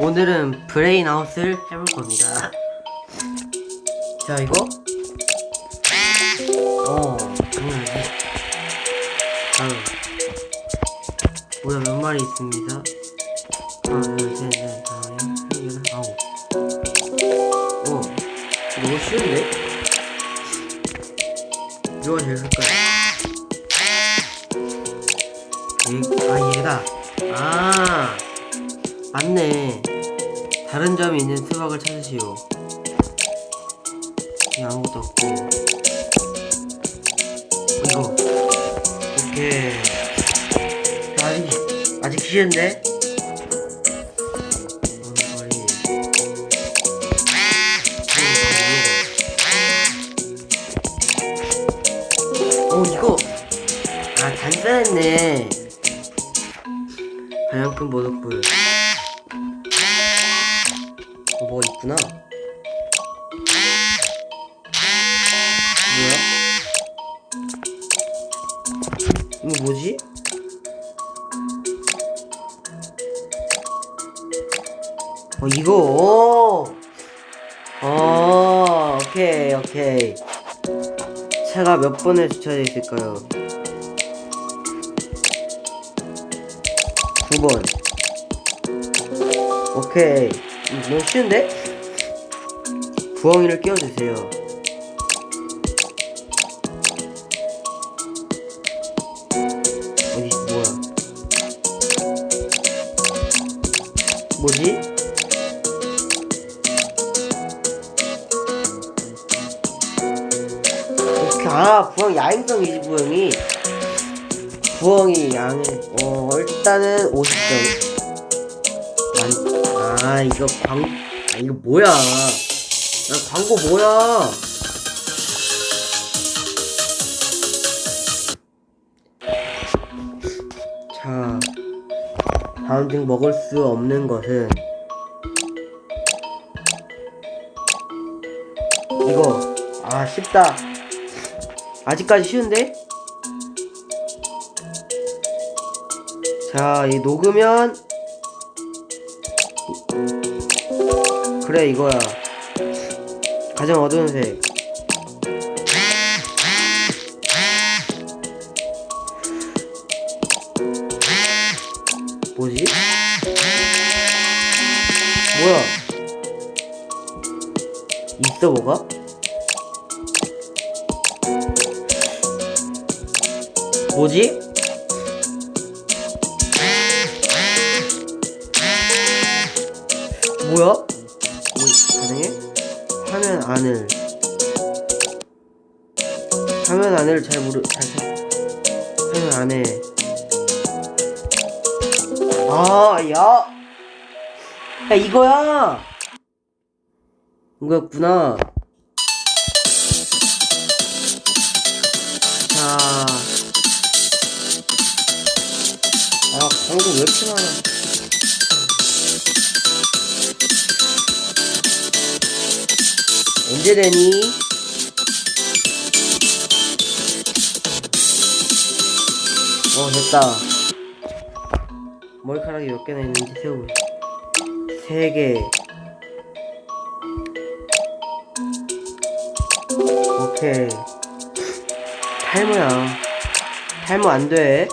오늘은 브레인아웃을 해볼 겁니다. 자, 이거. 어, 당연하지. 다음. 뭐야, 몇 마리 있습니다. 하나, 둘, 셋, 넷, 다섯, 여섯, 일곱, 아홉. 어, 너무 쉬운데? 이거가 제일. 얘, 아, 얘다. 아, 맞네. 다른 점이 있는 수박을 찾으시오. 이 아무것도 없고. 이거. 오케이. 아직, 아직 쉬운데? 오, 이거. 아, 단단했네. 가양큰 모노풀. 어, 뭐가 있구나. 뭐야? 이거 뭐지? 어, 이거, 오! 어, 오케이, 오케이. 차가 몇 번에 주차되어 있을까요? 9번. 오케이. 음, 너무 쉬운데? 부엉이를 끼워주세요. 어디, 뭐야? 뭐지? 오케이. 아, 부엉이, 야행성이지, 부엉이. 부엉이 양을, 어, 일단은 50점. 만, 아, 이거 광, 아, 이거 뭐야. 나 광고 뭐야. 자, 다음 중 먹을 수 없는 것은 이거 아 쉽다 아직까지 쉬운데? 자, 이 녹으면 그래 이거야. 가장 어두운 색. 뭐지? 뭐야? 있어 뭐가? 뭐지? 뭐야? 안을. 화면 안을 잘 모르 잘 생- 화면 안에. 아야. 야 이거야. 이거였구나. 자. 아, 광고 왜 이렇게 많아? 언제 되니? 어 됐다. 머리카락이 몇 개나 있는지 세우 세개. 오케이. 탈모야. 탈모 안돼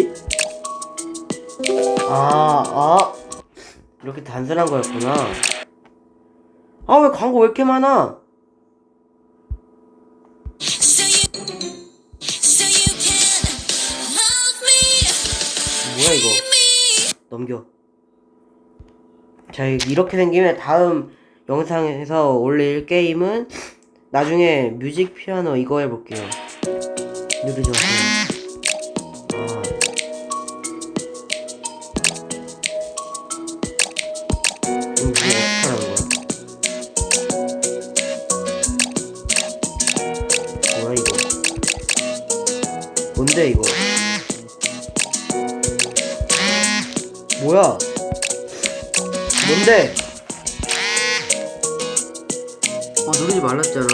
뭐지? 아, 아. 이렇게 단순한 거였구나. 아, 왜 광고 왜 이렇게 많아? 뭐야, 이거. 넘겨. 자, 이렇게 생기면 다음 영상에서 올릴 게임은 나중에 뮤직 피아노 이거 해볼게요. 누르지 뭔데, 이거? 뭐야? 뭔데? 어 누르지 말랐잖아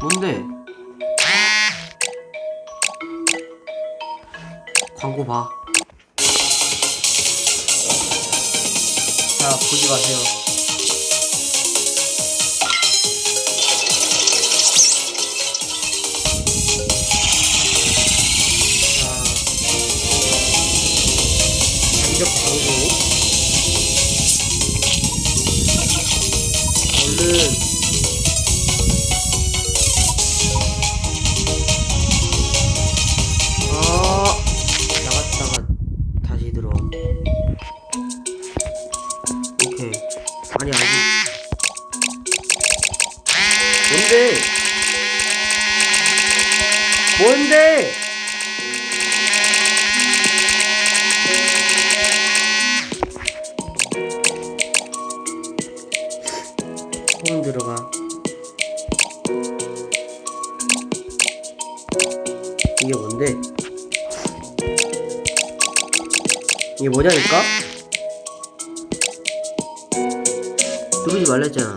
뭔데? 광고 봐. 자, 보지 마세요. 자, 이적 광고. 얼른. 뭐냐니까? 누르지 말랬잖아.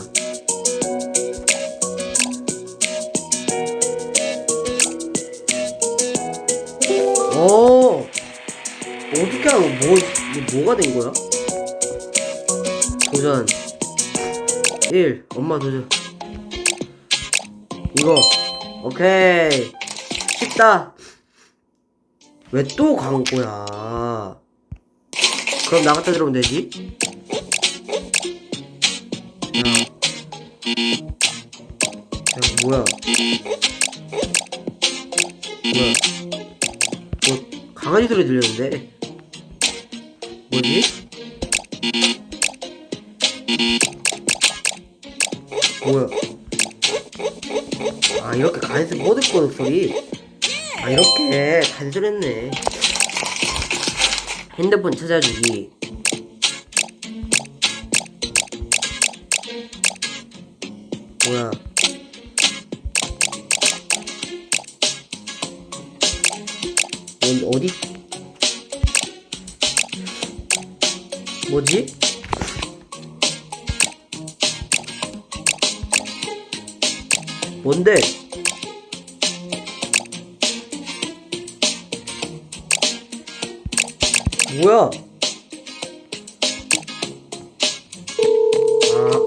어 어떻게 하면 뭐, 뭐가 된 거야? 도전. 1 엄마 도전. 이거. 오케이. 쉽다. 왜 또 광고야 그럼 나갔다 들어오면 되지? 야, 야 뭐야? 뭐야? 뭐 강아지 소리 들렸는데? 뭐지? 뭐야? 아 이렇게 간에서 뽀득뽀득 소리? 아 이렇게 단순했네 핸드폰 찾아주기 뭐야 뭔 어디 뭐지? 뭔데? 뭐야? 아,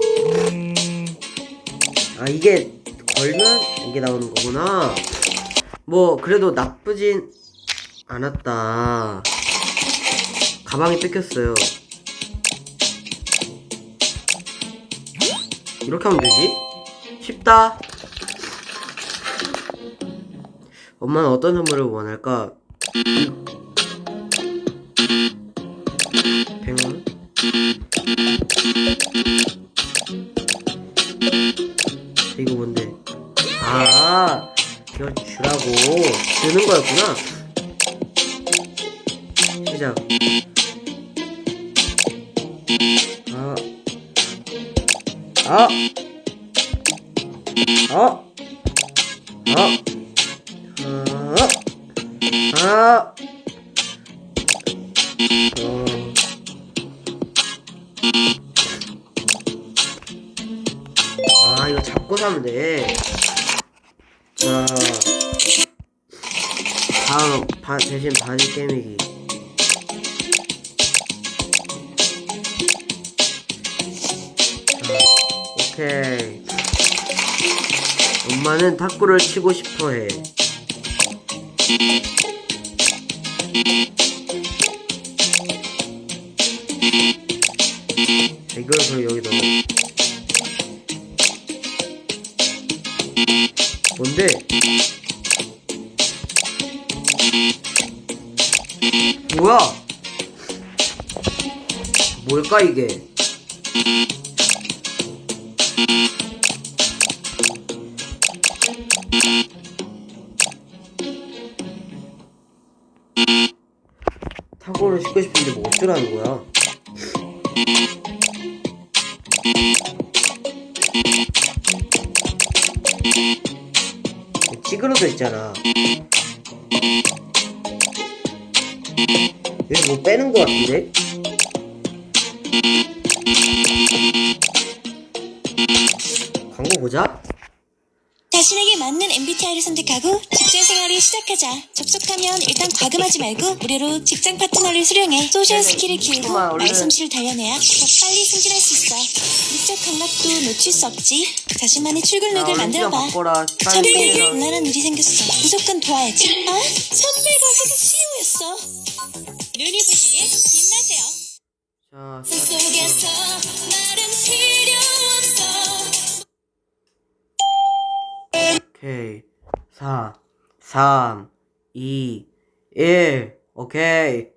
아 이게 걸면 이게 나오는 거구나. 뭐 그래도 나쁘진 않았다. 가방이 뺏겼어요. 이렇게 하면 되지? 쉽다. 엄마는 어떤 선물을 원할까? 100만? 이거 뭔데? 아, 이걸 주라고 주는 거였구나. 시작. 아, 아, 아, 아, 아, 아, 어. 잡고 사면 돼. 자 다음 바, 대신 바지 깨매기. 자 오케이. 엄마는 탁구를 치고 싶어 해. 이걸 그럼 여기 뭘까 이게? 타고를 싣고 싶은데 뭐 어쩌라는 거야? 찌그러져 있잖아. 여기 뭐 빼는 거 같은데? 보자. 자신에게 맞는 MBTI를 선택하고 직장 생활을 시작하자. 접속하면 일단 과금하지 말고 무료로 직장 파트너를 수령해. 소셜 스킬을 키우고. 말솜씨를 단련해야 더 빨리 승진할 수 있어. 미적 감각도 놓칠 수 없지. 자신만의 출근룩을 만들어봐. 빨리. 곤란한 일이 생겼어. 무조건 도와야지. 아? 선배가 회사 CEO였어. 눈이 부시게 빛나세요. 자, 오케이. 4, 3, 2, 1. 오케이.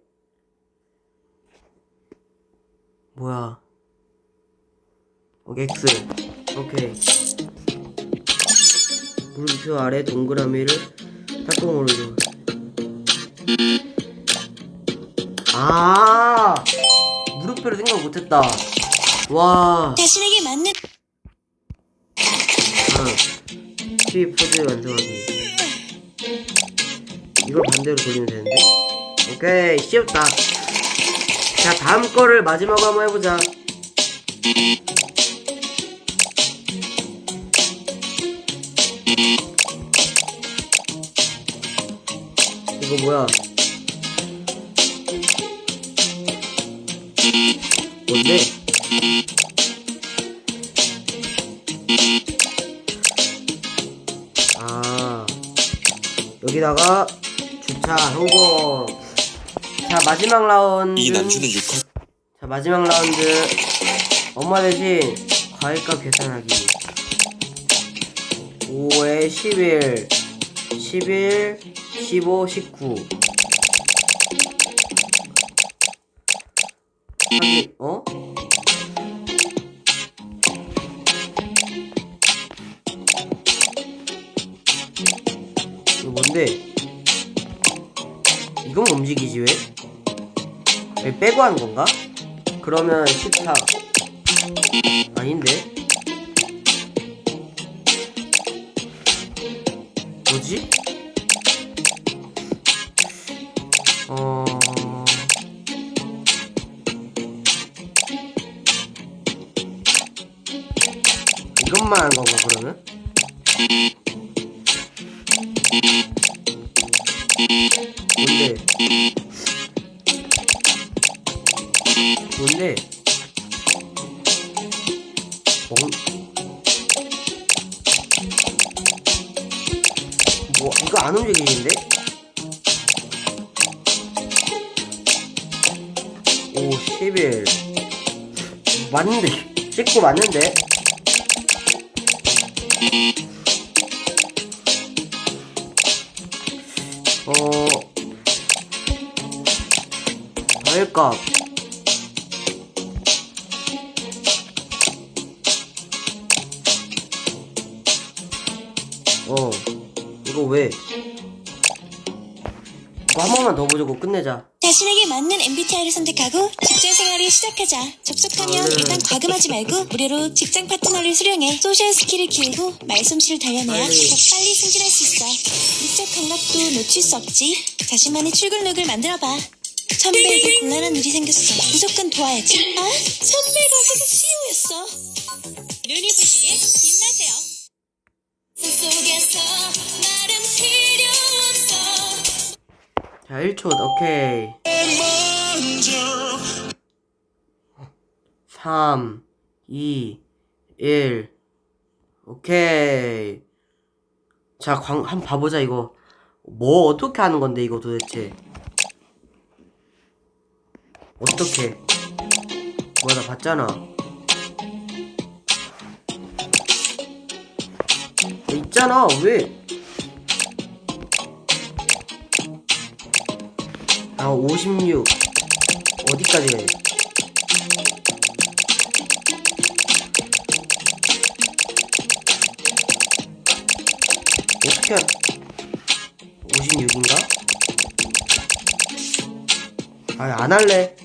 뭐야. 오케이, X. 오케이. 물음표 아래 동그라미를 탁공 오른쪽. 아! 무릎표를 생각 못했다. 와. 자신에게 맞는. 응. 12 포즈 완성하기 이걸 반대로 돌리면 되는데? 오케이 쉬웠다. 자 다음 거를 마지막으로 한번 해보자. 이거 뭐야? 뭔데? 여기다가 주차 성공 자 마지막 라운드. 이 남주는 6컷 자 마지막 라운드. 엄마 대신 과일값 계산하기. 5에 11 11 15 19 하기 어? 뭔데? 이건 움직이지 왜? 왜 빼고 하는 건가? 그러면 14 아닌데? 뭐지? 어... 이것만 한 건가 그러면? 이거 안 움직이는데? 오 11. 맞는데 찍고 맞는데? 어 과일값 어 이거 왜 이거 한 번만 더 보자고 끝내자 자신에게 맞는 MBTI를 선택하고 직장 생활을 시작하자. 접속하면 저는- 일단 과금하지 말고 무료로 직장 파트너를 수령해. 소셜 스킬을 키우고 말솜씨를 단련해야 빨리. 더 빨리 승진할 수 있어. 미적 감각도 놓칠 수 없지. 자신만의 출근 룩을 만들어봐. 선배에게 곤란한 일이 생겼어. 무조건 도와야지. 아? 선배가 회사 CEO였어. 눈이 자 1초 오케이. 3 2 1 오케이. 자 광, 한번 봐보자 이거. 뭐 어떻게 하는 건데 이거 도대체? 어떻게? 뭐야 나 봤잖아. 있잖아 왜 아, 56. 어디까지 가야 돼? 어떻게, 56인가? 아, 안 할래.